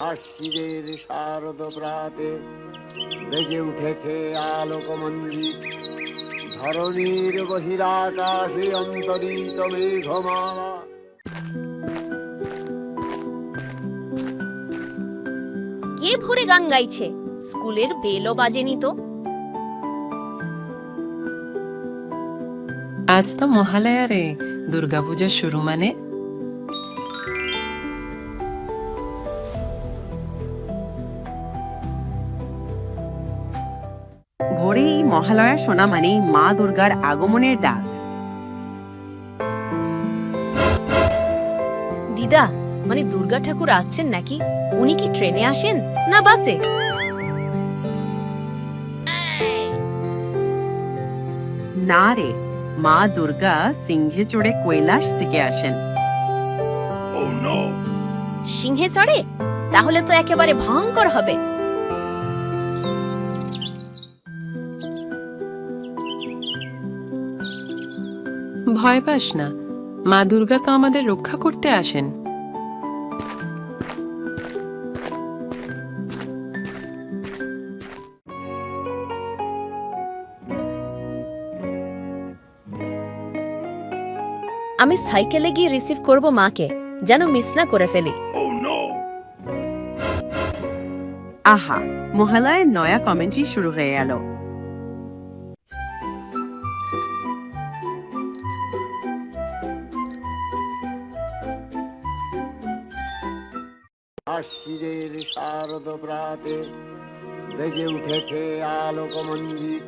আশ্বিরের শারদ প্রাতে বেজে উঠেছে আলোক মঞ্জিত ধরণীর বহিরাকাশে অন্তরিত মেঘমালা। কে ভোরে গান গাইছে? স্কুলের বেলও বাজেনি তো। আজ তো মহালয়া রে দুর্গাপূজা শুরু মানে ভোরেই মহালয়া শোনা মানেই মা দুর্গার আগমনের ডাক। দিদা মানে দুর্গা ঠাকুর আসছেন নাকি? উনি কি ট্রেনে আসেন না বাসে? না রে মা দুর্গা সিংহে চড়ে কৈলাস থেকে আসেন। সিংহে চড়ে? তাহলে তো একেবারে ভয়ঙ্কর হবে। ভয় পাস না। মা দুর্গা তো আমাদের রক্ষা করতে আসেন। আমি সাইকেলে গিয়ে রিসিভ করব মাকে যেন মিস না করে ফেলি। আহা মহালয়ের নয়া কমেন্ট্রি শুরু হয়ে গেল আশ্বিরের শারদ প্রাতে বেজে উঠেছে আলোক মঞ্জিত